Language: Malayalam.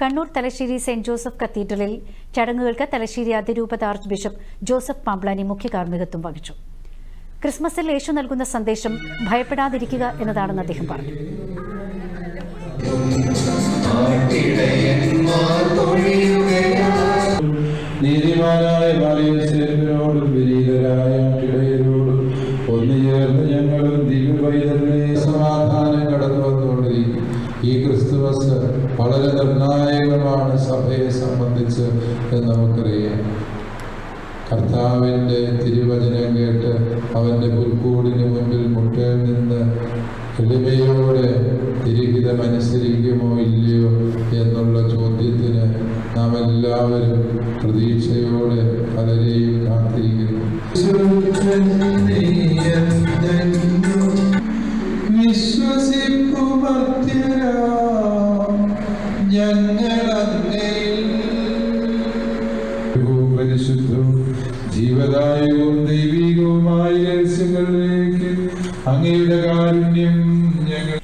കണ്ണൂർ തലശ്ശേരി സെന്റ് ജോസഫ് കത്തീഡ്രലിൽ ചടങ്ങുകൾക്ക് തലശ്ശേരി അതിരൂപത ആർച്ച് ബിഷപ്പ് ജോസഫ് പാംപ്ലാനി മുഖ്യ കാർമ്മികത്വം വഹിച്ചു. ക്രിസ്മസിൽ യേശു നൽകുന്ന സന്ദേശം ഭയപ്പെടാതിരിക്കുക എന്നതാണെന്ന് അദ്ദേഹം പറഞ്ഞു. നീതിമാനായ ഇടയരോടും ഒന്നു ചേർന്ന് ഞങ്ങളും ദിവ്യപൈതലിനെ സമാധാനം ഈ ക്രിസ്തുമസ് വളരെ നിർണായകമാണ് സഭയെ സംബന്ധിച്ച് എന്ന് നമുക്കറിയാം. കർത്താവിന്റെ തിരുവചനം കേട്ട് അവന്റെ പുൽക്കൂടിന് മുൻപിൽ മുട്ടയിൽ നിന്ന് എളിമയോടെ തിരിഹിതമനുസരിക്കുമോ ഇല്ലയോ എന്നുള്ള ചോദ്യത്തിന് നാം എല്ലാവരും പ്രതീക്ഷയോടെ പലരെയും കാത്തിരിക്കുന്നു. ജീവദായകവും ദൈവികവുമായ രഹസ്യങ്ങളിലേക്ക് അങ്ങയുടെ കാരുണ്യം ഞങ്ങൾ